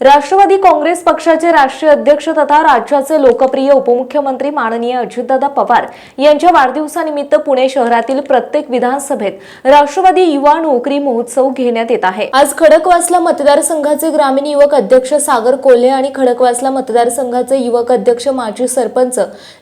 राष्ट्रवादी काँग्रेस पक्षाचे राष्ट्रीय अध्यक्ष तथा राज्याचे लोकप्रिय उपमुख्यमंत्री माननीय अजितदादा पवार यांच्या वाढदिवसानिमित्त पुणे शहरातील प्रत्येक विधानसभेत राष्ट्रवादी युवा नोकरी महोत्सव घेण्यात येत आहे. आज खडकवासला मतदारसंघाचे ग्रामीण युवक अध्यक्ष सागर कोल्हे आणि खडकवासला मतदारसंघाचे युवक अध्यक्ष माजी सरपंच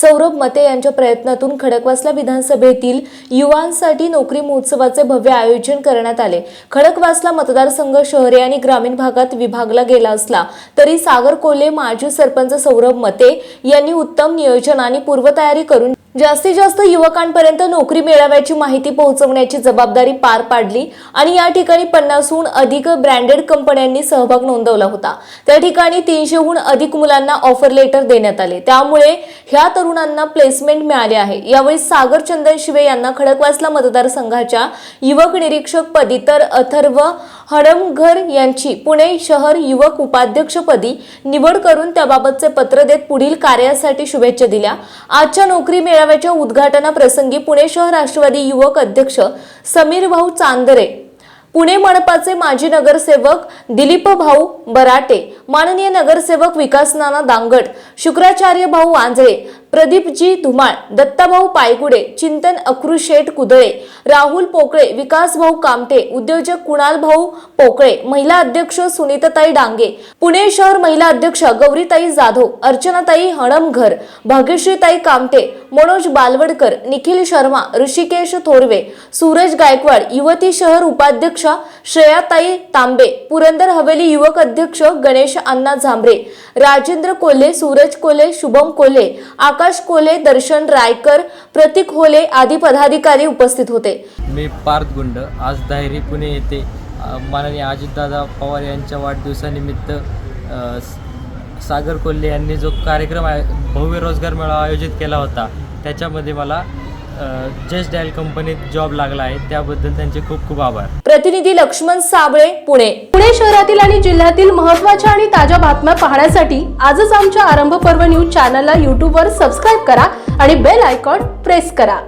सौरभ मते यांच्या प्रयत्नातून खडकवासला विधानसभेतील युवांसाठी नोकरी महोत्सवाचे भव्य आयोजन करण्यात आले. खडकवासला मतदारसंघ शहरी आणि ग्रामीण भागात विभागला गेला असला तरी सागर कोल्हे माजी सरपंच सौरभ मते यांनी उत्तम नियोजन आणि पूर्वतयारी करून जास्तीत जास्त युवकांपर्यंत नोकरी मिळाव्याची माहिती पोहोचवण्याची जबाबदारी पार पाडली आणि या ठिकाणी पन्नासहून अधिक ब्रँडेड कंपन्यांनी सहभाग नोंदवला होता. त्या ठिकाणी तीनशेहून अधिक मुलांना ऑफर लेटर देण्यात आले. त्यामुळे ह्या तरुणांना प्लेसमेंट मिळाले आहे. यावेळी सागर चंदन शिवे यांना खडकवासला मतदारसंघाच्या युवक निरीक्षक पदी तर अथर्व हडमघर यांची पुणे शहर युवक उपाध्यक्षपदी निवड करून त्याबाबतचे पत्र देत पुढील कार्यासाठी शुभेच्छा दिल्या. आजच्या नोकरी मेळाव्याच्या उद्घाटनाप्रसंगी पुणे शहर राष्ट्रवादी युवक अध्यक्ष समीर भाऊ चांदरे पुणे मनपाचे माजी नगरसेवक दिलीप भाऊ बराटे माननीय नगरसेवक विकास नाना दांगट शुक्राचार्य भाऊ आंजळे प्रदीपजी धुमाळ दत्ताभाऊ पायगुडे चिंतन अक्रुशेठ कुदळे राहुल पोकळे विकास भाऊ कामटे उद्योजक कुणाल भाऊ पोकळे महिला अध्यक्ष सुनीताताई डांगे पुणे शहर महिला अध्यक्ष गौरीताई जाधव अर्चनाताई हणमघर भाग्यश्रीताई कामटे मनोज बालवडकर निखिल शर्मा ऋषिकेश थोरवे सूरज गायकवाड युवती शहर उपाध्यक्षा श्रेयाताई तांबे पुरंदर हवेली युवक अध्यक्ष गणेश अण्णा झांबरे राजेंद्र कोल्हे सूरज कोल्हे शुभम कोल्हे आकाश कोल्हे दर्शन रायकर प्रतीक होले आदी पदाधिकारी उपस्थित होते. मी पार्थ गुंड आज दाहेरी पुणे येथे माननीय अजितदादा पवार यांच्या वाढदिवसानिमित्त सागर कोल्हे यांनी जो कार्यक्रम आहे भव्य रोजगार मेळावा आयोजित केला होता त्याच्यामध्ये मला जस्ट डायल कंपनीत जॉब लागला आहे त्याबद्दल त्यांचे खूप खूप आभार. प्रतिनिधी लक्ष्मण साबळे पुणे. पुणे शहरातील आणि जिल्ह्यातील महत्त्वाच्या आणि ताज्या बातम्या पाहण्यासाठी आजच आमच्या आरंभ पर्व न्यूज चॅनलला यूट्यूबवर सबस्क्राईब करा आणि बेल आयकॉन प्रेस करा.